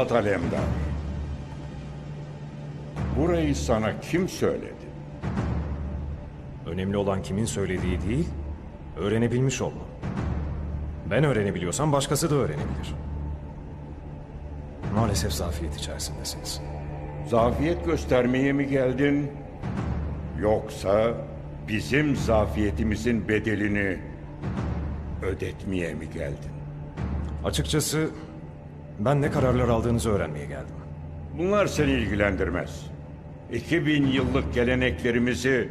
Polat Alemdar. Burayı sana kim söyledi? Önemli olan kimin söylediği değil, öğrenebilmiş olmam. Ben öğrenebiliyorsam başkası da öğrenebilir. Maalesef zafiyet içerisindesiniz. Zafiyet göstermeye mi geldin? Yoksa bizim zafiyetimizin bedelini ödetmeye mi geldin? Açıkçası ben ne kararlar aldığınızı öğrenmeye geldim. Bunlar seni ilgilendirmez. 2000 yıllık geleneklerimizi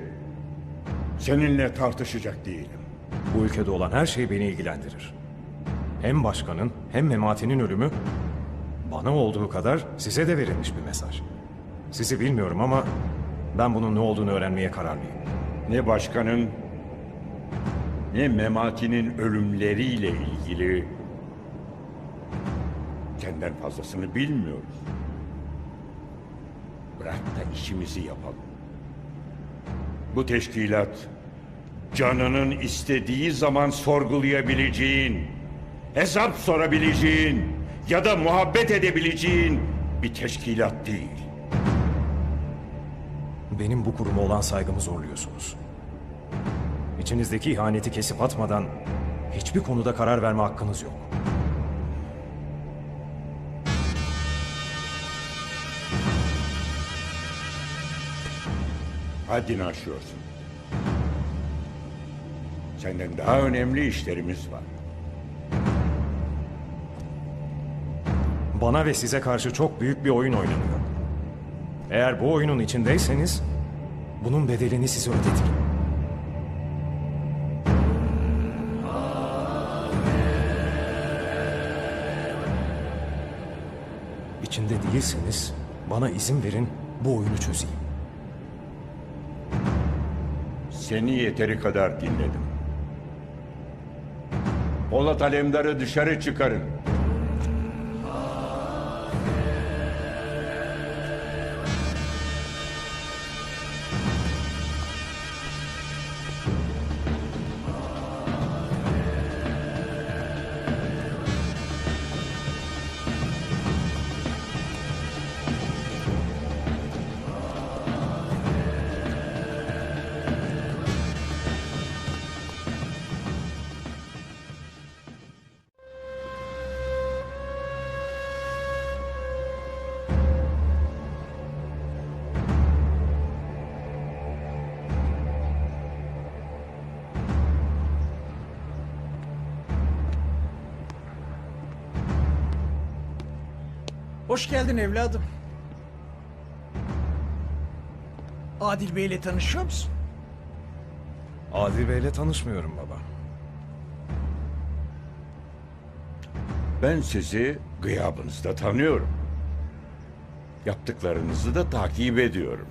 seninle tartışacak değilim. Bu ülkede olan her şey beni ilgilendirir. Hem başkanın hem Memati'nin ölümü bana olduğu kadar size de verilmiş bir mesaj. Sizi bilmiyorum ama ben bunun ne olduğunu öğrenmeye kararlıyım. Ne başkanın ne Memati'nin ölümleriyle ilgili senden fazlasını bilmiyoruz. Bırak da işimizi yapalım. Bu teşkilat canının istediği zaman sorgulayabileceğin, hesap sorabileceğin ya da muhabbet edebileceğin bir teşkilat değil. Benim bu kuruma olan saygımı zorluyorsunuz. İçinizdeki ihaneti kesip atmadan hiçbir konuda karar verme hakkınız yok. Haddini aşıyorsun. Senden daha önemli işlerimiz var. Bana ve size karşı çok büyük bir oyun oynanıyor. Eğer bu oyunun içindeyseniz bunun bedelini size ödetirim. İçinde değilseniz bana izin verin bu oyunu çözeyim. Seni yeteri kadar dinledim. Polat Alemdar'ı dışarı çıkarın. Hoş geldin evladım. Adil Bey ile tanışıyor musun? Adil Bey'le tanışmıyorum baba. Ben sizi gıyabınızda tanıyorum. Yaptıklarınızı da takip ediyorum.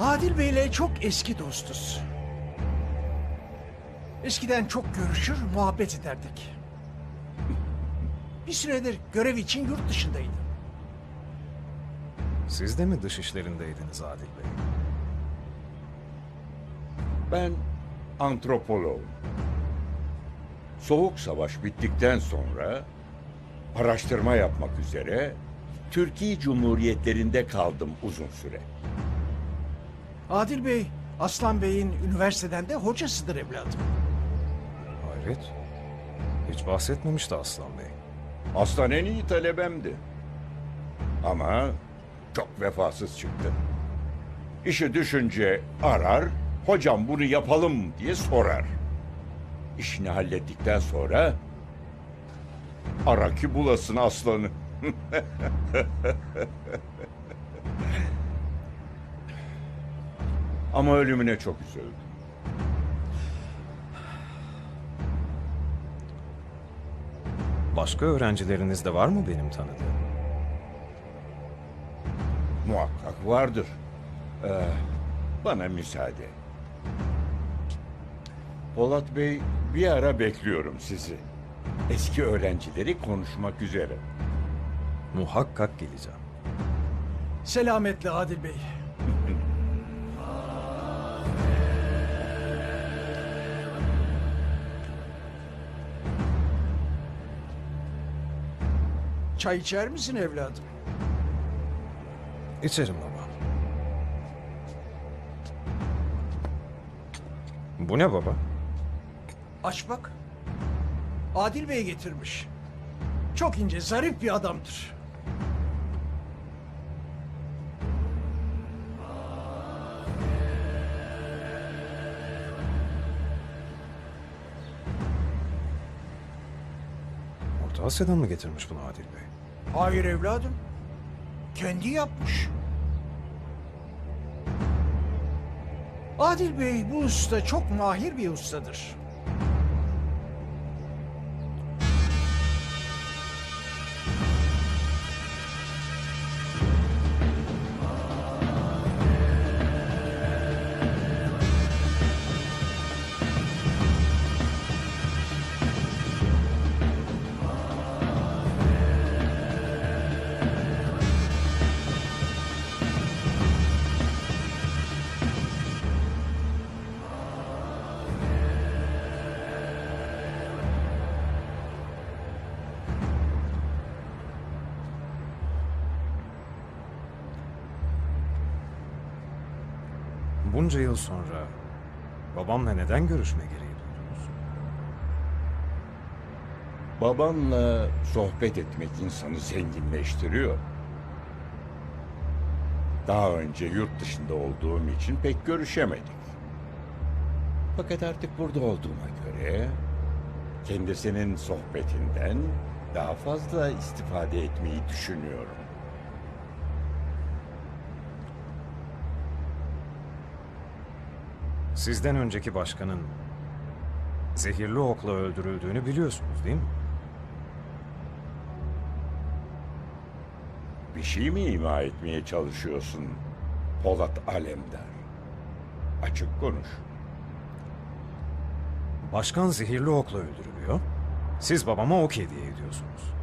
Adil Bey ile çok eski dostuz. Eskiden çok görüşür, muhabbet ederdik. Bir süredir görev için yurt dışındaydı. Siz de mi dış işlerindeydiniz Adil Bey? Ben antropoloğum. Soğuk savaş bittikten sonra araştırma yapmak üzere Türkiye Cumhuriyetlerinde kaldım uzun süre. Adil Bey, Aslan Bey'in üniversiteden de hocasıdır evladım. Hayret. Hiç bahsetmemişti Aslan Bey. Aslan iyi talebemdi. Ama çok vefasız çıktı. İşi düşünce arar, hocam bunu yapalım diye sorar. İşini hallettikten sonra ara ki bulasın aslanı. Ama ölümüne çok üzüldüm. Başka öğrencileriniz de var mı benim tanıdığım? Muhakkak vardır. Ee, bana müsaade. Polat Bey bir ara bekliyorum sizi. Eski öğrencileri konuşmak üzere. Muhakkak geleceğim. Selametle Adil Bey. Çay içer misin evladım? İçerim baba. Bu ne baba? Aç bak. Adil Bey getirmiş. Çok ince, zarif bir adamdır. Asya'dan mı getirmiş bunu Adil Bey? Hayır evladım. Kendi yapmış. Adil Bey bu usta çok mahir bir ustadır. Bunca yıl sonra babamla neden görüşme gereği duydunuz? Babanla sohbet etmek insanı zenginleştiriyor. Daha önce yurt dışında olduğum için pek görüşemedik. Fakat artık burada olduğuma göre kendisinin sohbetinden daha fazla istifade etmeyi düşünüyorum. Sizden önceki başkanın zehirli okla öldürüldüğünü biliyorsunuz değil mi? Bir şey mi ima etmeye çalışıyorsun Polat Alemdar? Açık konuş. Başkan zehirli okla öldürülüyor. Siz babama ok hediye ediyorsunuz.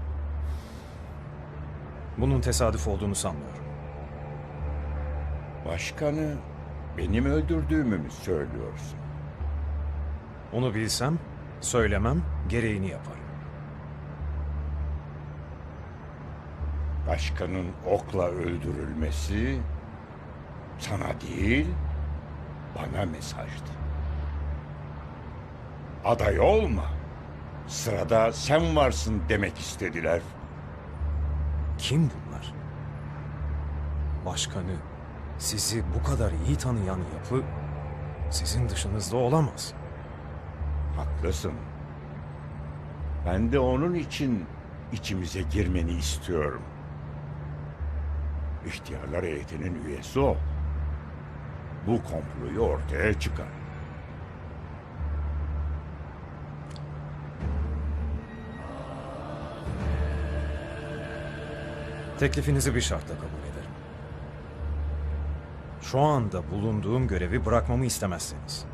Bunun tesadüf olduğunu sanmıyorum. Başkanı benim öldürdüğümü mü söylüyorsun? Onu bilsem, söylemem, gereğini yaparım. Başkanın okla öldürülmesi sana değil, bana mesajdı. Aday olma. Sırada sen varsın demek istediler. Kim bunlar? Başkanı, sizi bu kadar iyi tanıyan yapı sizin dışınızda olamaz. Haklısın. Ben de onun için içimize girmeni istiyorum. İhtiyarlar heyetinin üyesi ol. Bu komployu ortaya çıkar. Teklifinizi bir şartla kabul ederim. Şu anda bulunduğum görevi bırakmamı istemezseniz.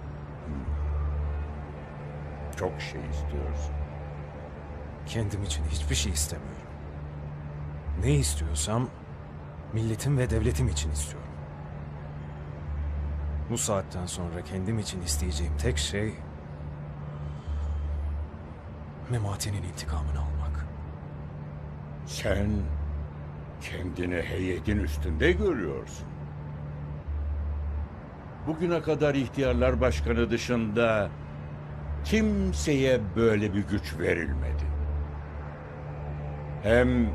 Çok şey istiyorsun. Kendim için hiçbir şey istemiyorum. Ne istiyorsam milletim ve devletim için istiyorum. Bu saatten sonra kendim için isteyeceğim tek şey Memati'nin intikamını almak. Sen kendini heyetin üstünde görüyorsun. Bugüne kadar ihtiyarlar başkanı dışında kimseye böyle bir güç verilmedi. Hem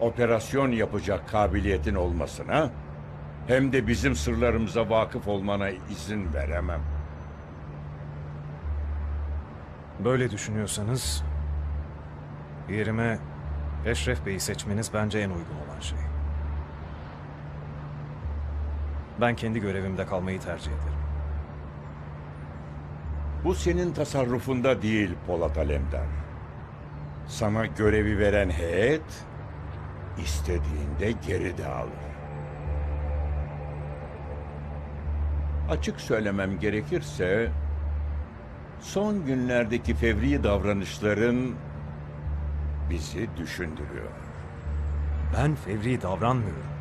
operasyon yapacak kabiliyetin olmasına hem de bizim sırlarımıza vakıf olmana izin veremem. Böyle düşünüyorsanız yerime Eşref Bey'i seçmeniz bence en uygun olan şey. Ben kendi görevimde kalmayı tercih ederim. Bu senin tasarrufunda değil Polat Alemdar. Sana görevi veren heyet istediğinde geri de alır. Açık söylemem gerekirse son günlerdeki fevri davranışların bizi düşündürüyor. Ben fevri davranmıyorum.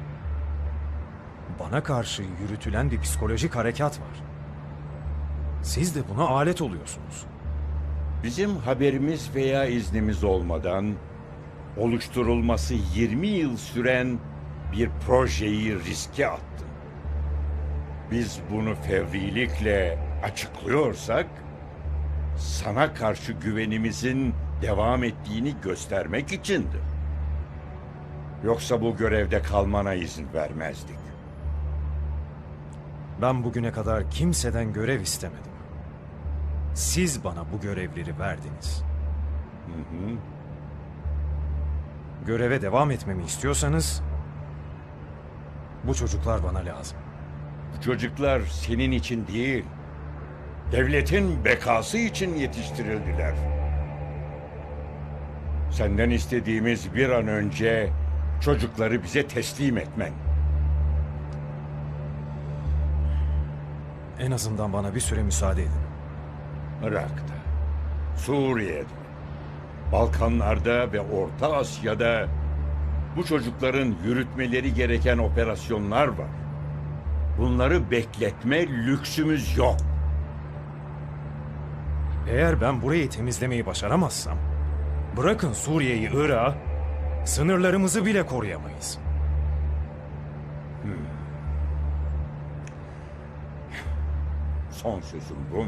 Bana karşı yürütülen bir psikolojik harekat var. Siz de buna alet oluyorsunuz. Bizim haberimiz veya iznimiz olmadan oluşturulması 20 yıl süren bir projeyi riske attın. Biz bunu fevrilikle açıklıyorsak, sana karşı güvenimizin devam ettiğini göstermek içindi. Yoksa bu görevde kalmana izin vermezdik. Ben bugüne kadar kimseden görev istemedim. Siz bana bu görevleri verdiniz. Göreve devam etmemi istiyorsanız bu çocuklar bana lazım. Bu çocuklar senin için değil, devletin bekası için yetiştirildiler. Senden istediğimiz bir an önce çocukları bize teslim etmen. En azından bana bir süre müsaade edin. Irak'ta, Suriye'de, Balkanlarda ve Orta Asya'da bu çocukların yürütmeleri gereken operasyonlar var. Bunları bekletme lüksümüz yok. Eğer ben burayı temizlemeyi başaramazsam, bırakın Suriye'yi, Irak'ı, sınırlarımızı bile koruyamayız. Son sözüm bu.